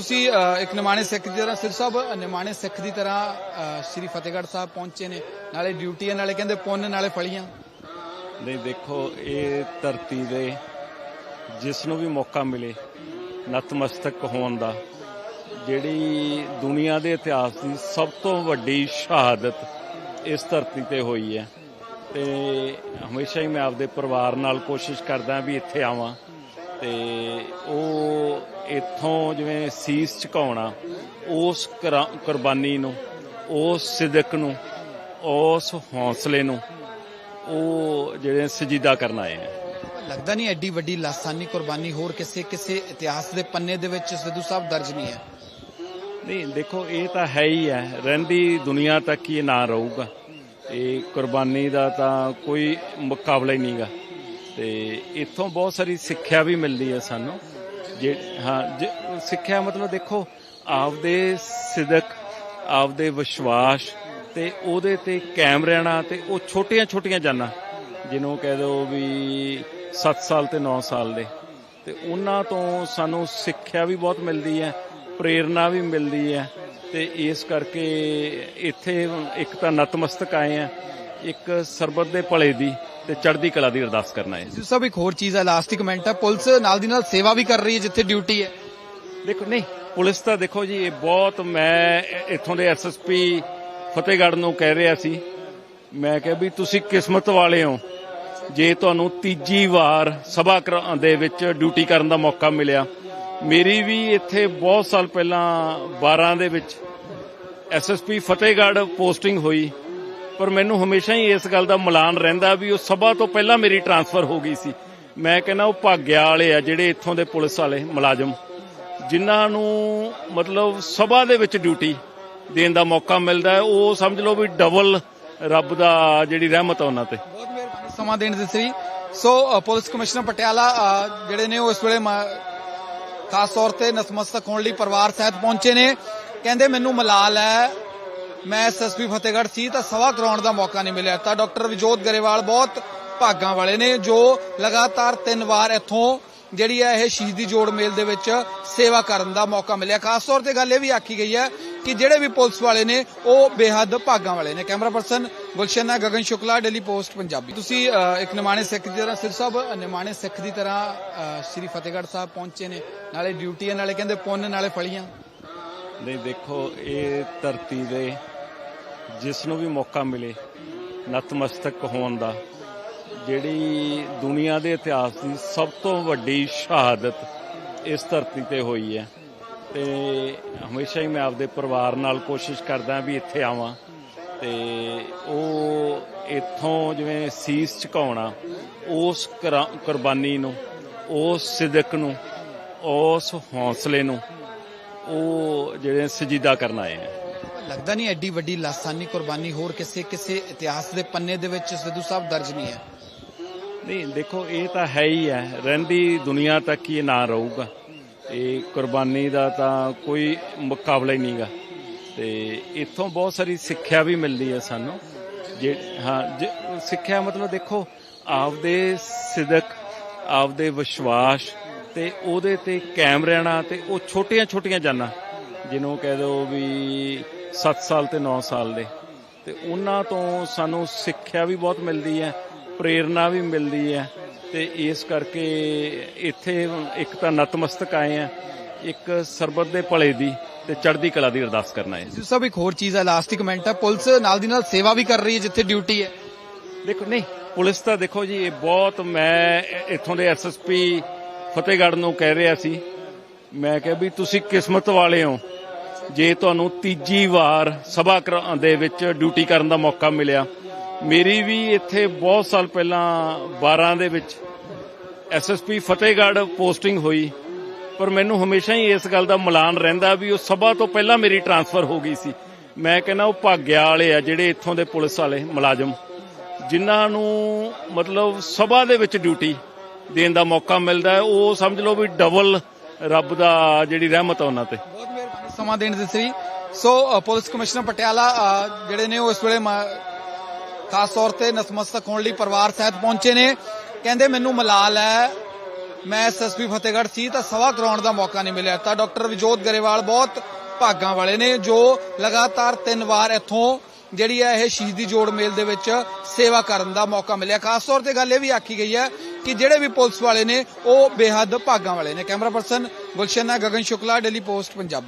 ਤੁਸੀਂ ਇੱਕ ਨਿਮਾਣੇ ਸਿੱਖ ਦੀ ਤਰ੍ਹਾਂ, ਸਿਰ ਸਾਹਿਬ ਨਿਮਾਣੇ ਸਿੱਖ ਦੀ ਤਰ੍ਹਾਂ ਸ੍ਰੀ ਫਤਿਹਗੜ੍ਹ ਸਾਹਿਬ ਪਹੁੰਚੇ ਨੇ। ਨਾਲੇ ਡਿਊਟੀ ਨਾਲੇ ਕਹਿੰਦੇ ਪੁੰਨ, ਨਾਲੇ ਫਲੀਆਂ। ਨਹੀਂ, ਦੇਖੋ, ਇਹ ਧਰਤੀ ਦੇ ਜਿਸ ਨੂੰ ਵੀ ਮੌਕਾ ਮਿਲੇ, ਨਤਮਸਤਕ ਹੋਣ ਦਾ, ਜਿਹੜੀ ਦੁਨੀਆ ਦੇ ਇਤਿਹਾਸ ਦੀ ਸਭ ਤੋਂ ਵੱਡੀ ਸ਼ਹਾਦਤ ਇਸ ਧਰਤੀ ਤੇ ਹੋਈ ਹੈ। ਤੇ ਹਮੇਸ਼ਾ ਹੀ ਮੈਂ ਆਪਦੇ ਪਰਿਵਾਰ ਨਾਲ ਕੋਸ਼ਿਸ਼ ਕਰਦਾ ਵੀ ਇੱਥੇ ਆਵਾਂ। ਤੇ ਉਹ ਇੱਥੋਂ ਜਿਵੇਂ ਸੀਸ ਝੁਕਾਉਣਾ ਉਸ ਕੁਰਾ- ਕੁਰਬਾਨੀ ਨੂੰ ਉਸ ਸਿਦਕ ਨੂੰ ਉਸ ਹੌਸਲੇ ਨੂੰ ਉਹ ਜਿਹੜੇ ਸਜੀਦਾ ਕਰਨ ਆਏ ਆ। ਲੱਗਦਾ ਨਹੀਂ ਐਡੀ ਵੱਡੀ ਲਾਸਾਨੀ ਕੁਰਬਾਨੀ ਹੋਰ ਕਿਸੇ ਕਿਸੇ ਇਤਿਹਾਸ ਦੇ ਪੰਨੇ ਦੇ ਵਿੱਚ ਸਿੱਧੂ ਸਾਹਿਬ ਦਰਜ ਨਹੀਂ ਹੈ। ਨਹੀਂ ਦੇਖੋ ਇਹ ਤਾਂ ਹੈ ਹੀ ਹੈ। ਰਹਿੰਦੀ ਦੁਨੀਆ ਤੱਕ ਹੀ ਇਹ ਨਾਂ ਰਹੂਗਾ। ਇਹ ਕੁਰਬਾਨੀ ਦਾ ਤਾਂ ਕੋਈ ਮੁਕਾਬਲਾ ਹੀ ਨਹੀਂਗਾ। ਤੇ ਇੱਥੋਂ ਬਹੁਤ ਸਾਰੀ ਸਿੱਖਿਆ ਵੀ ਮਿਲਦੀ ਹੈ ਸਾਨੂੰ। ਜੇ, ਹਾਂ, ਜੇ, ਸਿੱਖਿਆ ਮਤਲਬ ਦੇਖੋ, ਆਪਦੇ ਸਿਦਕ, ਆਪਦੇ ਵਿਸ਼ਵਾਸ ਤੇ ਉਹਦੇ ਤੇ ਕਾਇਮ ਰਹਿਣਾ ਤੇ ਉਹ ਛੋਟੀਆਂ ਛੋਟੀਆਂ ਜਾਨਾਂ, ਜਿਹਨੂੰ ਕਹਿ ਦੋ ਵੀ 7 ਸਾਲ ਤੇ 9 ਸਾਲ ਦੇ। ਤੇ ਉਹਨਾਂ ਤੋਂ ਸਾਨੂੰ ਸਿੱਖਿਆ ਵੀ ਬਹੁਤ ਮਿਲਦੀ ਹੈ, ਪ੍ਰੇਰਣਾ ਵੀ ਮਿਲਦੀ ਹੈ ਤੇ ਇਸ ਕਰਕੇ ਇੱਥੇ ਇੱਕ ਤਾਂ ਨਤਮਸਤਕ ਆਏ ਆ ਇੱਕ ਸਰਬਤ ਦੇ ਭਲੇ ਦੀ ਤੇ ਚੜ੍ਹਦੀ ਕਲਾ ਦੀ ਅਰਦਾਸ ਕਰਨਾ ਹੈ। ਸਾਹਿਬ ਇੱਕ ਹੋਰ ਚੀਜ਼ ਹੈ ਲਾਸਟ ਕਮੈਂਟ ਹੈ। ਪੁਲਿਸ ਨਾਲ ਦੀ ਨਾਲ ਸੇਵਾ ਵੀ ਕਰ ਰਹੀ ਹੈ ਜਿੱਥੇ ਡਿਊਟੀ ਹੈ। ਦੇਖੋ ਨਹੀਂ ਪੁਲਿਸ ਤਾਂ ਦੇਖੋ ਜੀ ਇਹ ਬਹੁਤ ਮੈਂ ਇੱਥੋਂ ਦੇ ਐਸਐਸਪੀ ਫਤਿਹਗੜ੍ਹ ਨੂੰ ਕਹਿ ਰਿਹਾ ਸੀ। ਮੈਂ ਕਿਹਾ ਵੀ ਤੁਸੀਂ ਕਿਸਮਤ ਵਾਲੇ ਹੋ। ਜੇ ਤੁਹਾਨੂੰ ਤੀਜੀ ਵਾਰ ਸਭਾ ਦੇ ਵਿੱਚ ਡਿਊਟੀ ਕਰਨ ਦਾ ਮੌਕਾ ਮਿਲਿਆ। ਮੇਰੀ ਵੀ ਇੱਥੇ ਬਹੁਤ ਸਾਲ ਪਹਿਲਾਂ 12 ਦੇ ਵਿੱਚ ਐਸਐਸਪੀ ਫਤਿਹਗੜ੍ਹ ਪੋਸਟਿੰਗ ਹੋਈ। ਪਰ ਮੈਨੂੰ ਹਮੇਸ਼ਾ ਹੀ ਇਸ ਗੱਲ ਦਾ ਮਲਾਨ ਰਹਿੰਦਾ ਵੀ ਉਹ ਸਭਾ ਤੋਂ ਪਹਿਲਾਂ ਮੇਰੀ ਟਰਾਂਸਫਰ ਹੋ ਗਈ ਸੀ। ਮੈਂ ਕਹਿੰਦਾ ਉਹ ਭਾਗਿਆ ਵਾਲੇ ਆ ਜਿਹੜੇ ਇੱਥੋਂ ਦੇ ਪੁਲਿਸ ਵਾਲੇ, ਮੁਲਾਜ਼ਮ। ਜਿਨ੍ਹਾਂ ਨੂੰ ਮਤਲਬ ਸਭਾ ਦੇ ਵਿੱਚ ਡਿਊਟੀ ਦੇਣ ਦਾ ਮੌਕਾ ਮਿਲਦਾ ਹੈ, ਉਹ ਸਮਝ ਲਓ ਵੀ ਡਬਲ ਰੱਬ ਦਾ ਜਿਹੜੀ ਰਹਿਮਤ ਆ ਉਹਨਾਂ ਤੇ। ਬਹੁਤ ਮਿਹਰਬਾਨੀ ਸਮਾਂ ਦੇਣ ਦੇ ਸ੍ਰੀ। ਸੋ ਪੁਲਿਸ ਕਮਿਸ਼ਨਰ ਪਟਿਆਲਾ ਜਿਹੜੇ ਨੇ ਉਹ ਇਸ ਵੇਲੇ ਖਾਸ ਤੌਰ ਤੇ ਨਤਮਸਤਕ ਹੋਣ ਲਈ ਪਰਿਵਾਰ ਸਹਿਤ ਪਹੁੰਚੇ ਨੇ। ਕਹਿੰਦੇ ਮੈਨੂੰ ਮਲਾਲ ਹੈ ਮੈਂ ਐਸਐਸਪੀ ਫਤਿਹਗੜ੍ਹ ਸੀ ਤਾਂ ਸਵਾ ਕਰਾਉਣ ਦਾ ਮੌਕਾ ਨਹੀਂ ਮਿਲਿਆ। ਤਾਂ ਡਾਕਟਰ ਵਿਜੋਤ ਗਰੇਵਾਲ ਬਹੁਤ ਭਾਗਾਂ ਵਾਲੇ ਨੇ, ਜੋ ਲਗਾਤਾਰ ਤਿੰਨ ਵਾਰ ਇੱਥੋਂ ਜਿਹੜੀ ਹੈ ਇਹ ਸ਼ਹੀਦੀ ਜੋੜ ਮੇਲ ਦੇ ਵਿੱਚ ਸੇਵਾ ਕਰਨ ਦਾ ਮੌਕਾ ਮਿਲਿਆ। ਖਾਸ ਤੌਰ ਤੇ ਗੱਲ ਇਹ ਵੀ ਆਖੀ ਗਈ ਹੈ ਕਿ ਜਿਹੜੇ ਵੀ ਪੁਲਿਸ ਵਾਲੇ ਨੇ, ਉਹ ਬੇਹੱਦ ਭਾਗਾਂ ਵਾਲੇ ਨੇ। ਕੈਮਰਾ ਪਰਸਨ ਗੁਲਸ਼ਨ ਹੈ, ਗਗਨ ਸ਼ੁਕਲਾ ਡੇਲੀ ਪੋਸਟ ਪੰਜਾਬੀ। ਤੁਸੀਂ ਇੱਕ ਨਿਮਾਣੇ ਸਿੱਖ ਦੀ ਤਰ੍ਹਾਂ, ਸਿਰ ਸਾਹਿਬ ਨਿਮਾਣੇ ਸਿੱਖ ਦੀ ਤਰ੍ਹਾਂ ਸ੍ਰੀ ਫਤਿਹਗੜ੍ਹ ਸਾਹਿਬ ਪਹੁੰਚੇ ਨੇ। ਨਾਲੇ ਡਿਊਟੀ ਹੈ ਨਾਲੇ ਕਹਿੰਦੇ ਪੁੰਨ, ਨਾਲੇ ਫਲੀਆਂ। ਨਹੀਂ, ਦੇਖੋ, ਇਹ ਧਰਤੀ ਦੇ ਜਿਸ ਨੂੰ ਵੀ ਮੌਕਾ ਮਿਲੇ ਨਤਮਸਤਕ ਹੋਣ ਦਾ, ਜਿਹੜੀ ਦੁਨੀਆ ਦੇ ਇਤਿਹਾਸ ਦੀ ਸਭ ਤੋਂ ਵੱਡੀ ਸ਼ਹਾਦਤ ਇਸ ਧਰਤੀ ਤੇ ਹੋਈ ਹੈ। ਤੇ ਹਮੇਸ਼ਾ ਹੀ ਮੈਂ ਆਪਦੇ ਪਰਿਵਾਰ ਨਾਲ ਕੋਸ਼ਿਸ਼ ਕਰਦਾ ਵੀ ਇੱਥੇ ਆਵਾਂ। ਤੇ ਉਹ ਇੱਥੋਂ ਜਿਵੇਂ ਸੀਸ ਝੁਕਾਉਣਾ, ਉਸ ਕੁਰਾ- ਕੁਰਬਾਨੀ ਨੂੰ, ਉਸ ਸਿਦਕ ਨੂੰ, ਉਸ ਹੌਸਲੇ ਨੂੰ, ਉਹ ਜਿਹੜੇ ਸਜੀਦਾ ਕਰਨ ਆਏ ਆ। ਲੱਗਦਾ ਨਹੀਂ ਐਡੀ ਵੱਡੀ ਲਾਸਾਨੀ ਕੁਰਬਾਨੀ ਹੋਰ ਕਿਸੇ ਕਿਸੇ ਇਤਿਹਾਸ ਦੇ ਪੰਨੇ ਦੇ ਵਿੱਚ ਸਿੱਧੂ ਸਾਹਿਬ ਦਰਜ ਨਹੀਂ ਹੈ। ਨਹੀਂ, ਦੇਖੋ, ਇਹ ਤਾਂ ਹੈ ਹੀ ਹੈ। ਰਹਿੰਦੀ ਦੁਨੀਆ ਤੱਕ ਹੀ ਇਹ ਰਹੂਗਾ। ਇਹ ਕੁਰਬਾਨੀ ਦਾ ਤਾਂ ਕੋਈ ਮੁਕਾਬਲਾ ਹੀ ਨਹੀਂਗਾ ਤੇ ਇੱਥੋਂ ਬਹੁਤ ਸਾਰੀ ਸਿੱਖਿਆ ਵੀ ਮਿਲਦੀ ਹੈ ਸਾਨੂੰ। ਜੇ, ਹਾਂ, ਜੇ, ਸਿੱਖਿਆ ਮਤਲਬ ਦੇਖੋ, ਆਪਦੇ ਸਿਦਕ, ਆਪਦੇ ਵਿਸ਼ਵਾਸ ਤੇ ਉਹਦੇ ਤੇ ਕਾਇਮ ਰਹਿਣਾ ਤੇ ਉਹ ਛੋਟੀਆਂ ਛੋਟੀਆਂ ਜਾਨਾਂ। ਜਿਹਨੂੰ ਕਹਿ ਦੋ ਵੀ 7 ਸਾਲ ਤੇ 9 ਸਾਲ ਦੇ। ਤੇ ਉਹਨਾਂ ਤੋਂ ਸਾਨੂੰ ਸਿੱਖਿਆ ਵੀ ਬਹੁਤ ਮਿਲਦੀ ਹੈ ਪ੍ਰੇਰਣਾ ਵੀ ਮਿਲਦੀ ਹੈ। ਤੇ ਇਸ ਕਰਕੇ ਇੱਥੇ ਇੱਕ ਤਾਂ ਨਤਮਸਤਕ ਆਏ ਆ ਇੱਕ ਸਰਬਤ ਦੇ ਭਲੇ ਦੀ ਤੇ ਚੜ੍ਹਦੀ ਕਲਾ ਦੀ ਅਰਦਾਸ ਕਰਨਾ ਹੈ ਸਾਹਿਬ ਇੱਕ ਹੋਰ ਚੀਜ਼ ਹੈ ਲਾਸਟ ਕਮੈਂਟ ਹੈ। ਪੁਲਿਸ ਨਾਲ ਦੀ ਨਾਲ ਸੇਵਾ ਵੀ ਕਰ ਰਹੀ ਹੈ ਜਿੱਥੇ ਡਿਊਟੀ ਹੈ। ਦੇਖੋ ਨਹੀਂ ਪੁਲਿਸ ਤਾਂ ਦੇਖੋ ਜੀ ਇਹ ਬਹੁਤ ਮੈਂ ਇੱਥੋਂ ਦੇ ਐਸਐਸਪੀ ਫਤਿਹਗੜ੍ਹ ਨੂੰ ਕਹਿ ਰਿਹਾ ਸੀ। ਮੈਂ ਕਿਹਾ ਵੀ ਤੁਸੀਂ ਕਿਸਮਤ ਵਾਲੇ ਹੋ। ਜੇ ਤੁਹਾਨੂੰ ਤੀਜੀ ਵਾਰ ਸਭਾ ਘਰਾਂ ਦੇ ਵਿੱਚ ਡਿਊਟੀ ਕਰਨ ਦਾ ਮੌਕਾ ਮਿਲਿਆ, ਮੇਰੀ ਵੀ ਇੱਥੇ ਬਹੁਤ ਸਾਲ ਪਹਿਲਾਂ 12 ਦੇ ਵਿੱਚ ਐਸਐਸਪੀ ਫਤਿਹਗੜ੍ਹ ਪੋਸਟਿੰਗ ਹੋਈ, ਪਰ ਮੈਨੂੰ ਹਮੇਸ਼ਾ ਹੀ ਇਸ ਗੱਲ ਦਾ ਮਲਾਨ ਰਹਿੰਦਾ ਵੀ ਉਹ ਸਭਾ ਤੋਂ ਪਹਿਲਾਂ ਮੇਰੀ ਟਰਾਂਸਫਰ ਹੋ ਗਈ ਸੀ। ਮੈਂ ਕਹਿੰਦਾ ਉਹ ਭਾਗਿਆ ਵਾਲੇ ਆ ਜਿਹੜੇ ਇੱਥੋਂ ਦੇ ਪੁਲਿਸ ਵਾਲੇ ਮੁਲਾਜ਼ਮ, ਜਿਨ੍ਹਾਂ ਨੂੰ ਮਤਲਬ ਸਭਾ ਦੇ ਵਿੱਚ ਡਿਊਟੀ ਦੇਣ ਦਾ ਮੌਕਾ ਮਿਲਦਾ ਉਹ ਸਮਝ ਲਓ ਵੀ ਡਬਲ ਰੱਬ ਦਾ ਜਿਹੜੀ ਰਹਿਮਤ ਆ ਉਹਨਾਂ ਤੇ। ਸਮਾਂ ਦੇਣ ਦੀ ਸੀ। ਸੋ ਪੁਲਿਸ ਕਮਿਸ਼ਨਰ ਪਟਿਆਲਾ ਜਿਹੜੇ ਨੇ ਉਹ ਇਸ ਵੇਲੇ ਖਾਸ ਤੌਰ ਤੇ ਨਤਮਸਤਕ ਹੋਣ ਲਈ ਪਰਿਵਾਰ ਸਹਿਤ ਪਹੁੰਚੇ ਨੇ। ਕਹਿੰਦੇ ਮੈਨੂੰ ਮਲਾਲ ਹੈ। ਮੈਂ ਐਸਐਸਪੀ ਫਤਿਹਗੜ੍ਹ ਸੀ ਤਾਂ ਸਵਾ ਕਰਾਉਣ ਦਾ ਮੌਕਾ ਨਹੀਂ ਮਿਲਿਆ। ਤਾਂ ਡਾਕਟਰ ਵਿਜੋਤ ਗਰੇਵਾਲ ਬਹੁਤ ਭਾਗਾਂ ਵਾਲੇ ਨੇ, ਜੋ ਲਗਾਤਾਰ ਤਿੰਨ ਵਾਰ ਇੱਥੋਂ ਜਿਹੜੀ ਹੈ ਇਹ ਸ਼ਹੀਦੀ ਜੋੜ ਮੇਲ ਦੇ ਵਿੱਚ ਸੇਵਾ ਕਰਨ ਦਾ ਮੌਕਾ ਮਿਲਿਆ। ਖਾਸ ਤੌਰ ਤੇ ਗੱਲ ਇਹ ਵੀ ਆਖੀ ਗਈ ਹੈ ਕਿ ਜਿਹੜੇ ਵੀ ਪੁਲਿਸ ਵਾਲੇ ਨੇ, ਉਹ ਬੇਹੱਦ ਭਾਗਾਂ ਵਾਲੇ ਨੇ। Camera person Gulshan Gagan Shukla daily post Punjabi